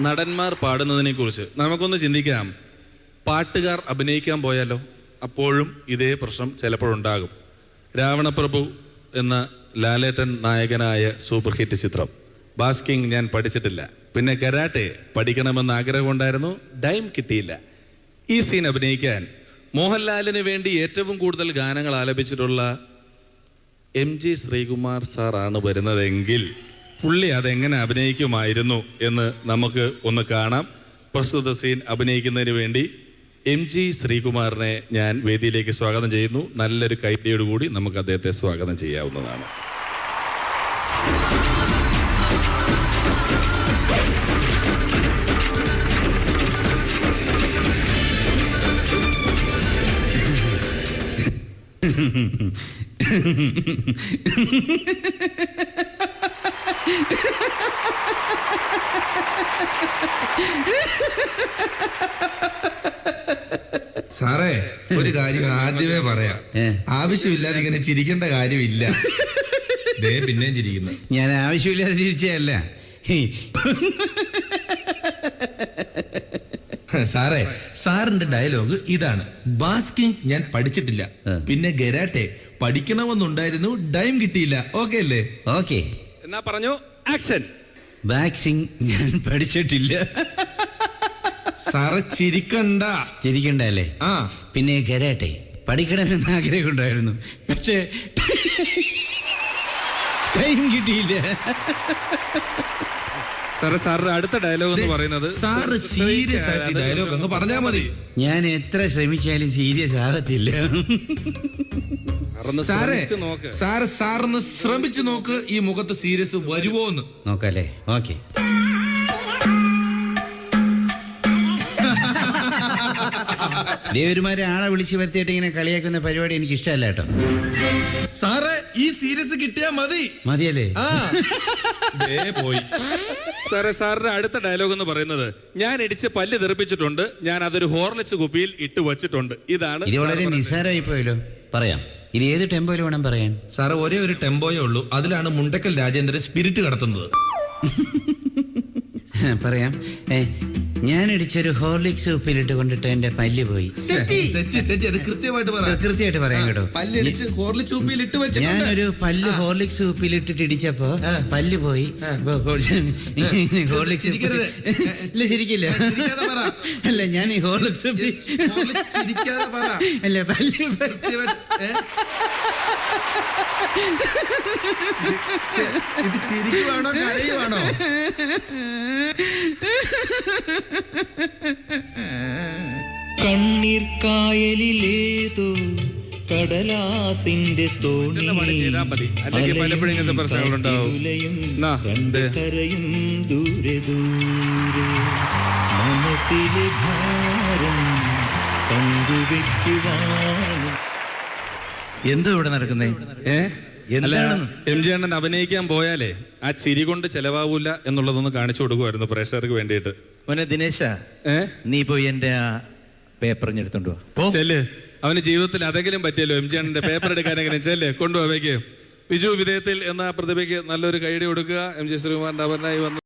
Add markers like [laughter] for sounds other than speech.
നടന്മാർ പാടുന്നതിനെ കുറിച്ച് നമുക്കൊന്ന് ചിന്തിക്കാം. പാട്ടുകാർ അഭിനയിക്കാൻ പോയാലോ? അപ്പോഴും ഇതേ പ്രശ്നം ചിലപ്പോഴുണ്ടാകും. രാവണപ്രഭു എന്ന ലാലേട്ടൻ നായകനായ സൂപ്പർ ഹിറ്റ് ചിത്രം. ബാസ്കിങ് ഞാൻ പഠിച്ചിട്ടില്ല. പിന്നെ കരാട്ടെ പഠിക്കണമെന്ന് ആഗ്രഹമുണ്ടായിരുന്നു ടൈം കിട്ടിയില്ല. ഈ സീൻ അഭിനയിക്കാൻ മോഹൻലാലിന് വേണ്ടി ഏറ്റവും കൂടുതൽ ഗാനങ്ങൾ ആലപിച്ചിട്ടുള്ള എം ജി ശ്രീകുമാർ സാറാണ് വരുന്നതെങ്കിൽ പുള്ളി അതെങ്ങനെ അഭിനയിക്കുമായിരുന്നു എന്ന് നമുക്ക് ഒന്ന് കാണാം. പ്രസ്തുത സീൻ അഭിനയിക്കുന്നതിന് വേണ്ടി എം ജി ശ്രീകുമാറിനെ ഞാൻ വേദിയിലേക്ക് സ്വാഗതം ചെയ്യുന്നു. നല്ലൊരു കൈഡിയോടുകൂടി നമുക്ക് അദ്ദേഹത്തെ സ്വാഗതം ചെയ്യാവുന്നതാണ്. സാറേ ഒരു കാര്യം ആദ്യമേ പറയാം. ആവശ്യമില്ലാതെ ഇങ്ങനെ ചിരിക്കേണ്ട കാര്യമില്ല. ദേ പിന്നെയും ചിരിക്കുന്നു. ഞാൻ ആവശ്യമില്ലാതെ ചിരിച്ചല്ല സാറേ സാറിന്റെ ഡയലോഗ് ഇതാണ്. ബാസ്കിങ് ഞാൻ പഠിച്ചിട്ടില്ല. പിന്നെ ഗരാട്ടെ പഠിക്കണമെന്നുണ്ടായിരുന്നു. ടൈം കിട്ടിയില്ല. ഓക്കെ അല്ലേ? ഓക്കെ. എന്നാ പറഞ്ഞു? ആക്ഷൻ. വാക്സിൻ ഞാൻ പഠിച്ചിട്ടില്ല. സാറ് ചിരിക്കണ്ട. ചിരിക്കണ്ട അല്ലേ ആ. പിന്നെ കരാട്ടെ പഠിക്കണമെന്ന് ആഗ്രഹമുണ്ടായിരുന്നു. പക്ഷേ ടൈം കിട്ടിയില്ല. സാറേ സാറിന്റെ അടുത്ത ഡയലോഗ് എന്ന് പറയുന്നത് സാറ് സീരിയസ് ആയിട്ട് ഡയലോഗ് അങ്ങ് പറഞ്ഞാൽ മതി. ഞാൻ എത്ര ശ്രമിച്ചാലും സീരിയസ് ആകത്തില്ല. സാറേ ശ്രമിച്ച് നോക്ക്. സാറ് സാറൊന്ന് ശ്രമിച്ചു നോക്ക് ഈ മുഖത്ത് സീരിയസ് വരുവോന്ന്. നോക്കല്ലേ? ഓക്കെ. ദേവരുമാരെ ആളെ വിളിച്ചു വരുത്തിയിട്ട് ഇങ്ങനെ കളിയാക്കുന്ന പരിപാടി എനിക്ക് ഇഷ്ടമല്ല കേട്ടോ. സാറേ ഈ സീരിയസ് കിട്ടിയാ മതി. മതിയല്ലേ? ആ. ദേ പോയി. സാറേ സാറിന്റെ അടുത്ത ഡയലോഗ് എന്ന് പറയുന്നത് ഞാൻ ഇടിച്ച് പല്ല് തെറിപ്പിച്ചിട്ടുണ്ട് ഞാൻ അതൊരു ഹോർലിക്സ് കുപ്പിയിൽ ഇട്ട് വെച്ചിട്ടുണ്ട്. ഇതാണ് ഇത് വളരെ നിസാരമായി നിസ്സാരമായി പോയല്ലോ പറയാം. ഇത് ഏത് ടെമ്പോയിൽ വേണം പറയാൻ? സാറ് ഒരേ ഒരു ടെമ്പോയേ ഉള്ളൂ. അതിലാണ് മുണ്ടക്കൽ രാജേന്ദ്രൻ സ്പിരിറ്റ് കടത്തുന്നത്. [laughs] പറയാം. ഏ, ഞാൻ ഇടിച്ചൊരു ഹോർലിക്സ് ഉപ്പിലിട്ട് കൊണ്ടിട്ട് എന്റെ പല്ല് പോയി. തെറ്റി. തെറ്റി അത് കൃത്യമായിട്ട് പറ. കൃത്യമായിട്ട് പറയാം കേട്ടോ. പല്ലടിച്ച് ഹോർലിക്സ് വെച്ചിട്ടുണ്ട്. ഞാനൊരു പല്ല് ഹോർലിക്സ് ഉപ്പിലിട്ടിട്ട് ഇടിച്ചപ്പോ പല്ല് പോയി. അപ്പൊ ഹോർലിക്സ് ചിരിക്കരുത്. ഇല്ല ശരിക്കില്ല ചിരിക്കാതെ പറ. അല്ല ഞാൻ ഈ ഹോർലിക്സ് ഉപ്പിൽ- ഹോർലിക്സ് ചിരിക്കാതെ പറ. അല്ല പല്ല് കൃത്യമായിട്ട്, ഏ? ഇത് ചിരിക്കുവാണോ കരയുവാണോ? [laughs] കണ്ണീർ കായലിലേതോ കടലാസിന്റെ. അല്ലെങ്കിൽ പലപ്പോഴും ഇങ്ങനത്തെ പ്രശ്നങ്ങളുണ്ടാവും. കരയും ദൂരെ ദൂരെ മനസ്സിലെ ഭാരം പങ്കുവെക്കുവാൻ എന്തോ ഇവിടെ നടക്കുന്നേ ഏ? എം ജി അണ്ണൻ അഭിനയിക്കാൻ പോയാലേ ആ ചിരി കൊണ്ട് ചെലവാവൂല എന്നുള്ളതൊന്ന് കാണിച്ചു കൊടുക്കുമായിരുന്നു പ്രേക്ഷകർക്ക് വേണ്ടിയിട്ട്. മോനെ ദിനേശ നീ പോയി എന്റെ ആ പേപ്പർ എടുത്തോണ്ട് ചെല്ല്. അവന് ജീവിതത്തിൽ അതെങ്കിലും പറ്റിയല്ലോ എം ജി അണ്ണന്റെ പേപ്പർ എടുക്കാനെങ്കിലും. ചെല്ലേ കൊണ്ടുപോവേക്ക് വിജു വിധേയത്തിൽ എന്ന പ്രതിഭയ്ക്ക് നല്ലൊരു കൈഡി കൊടുക്കുക. എം ജി ശ്രീകുമാറിന്റെ അവനായി വന്ന്.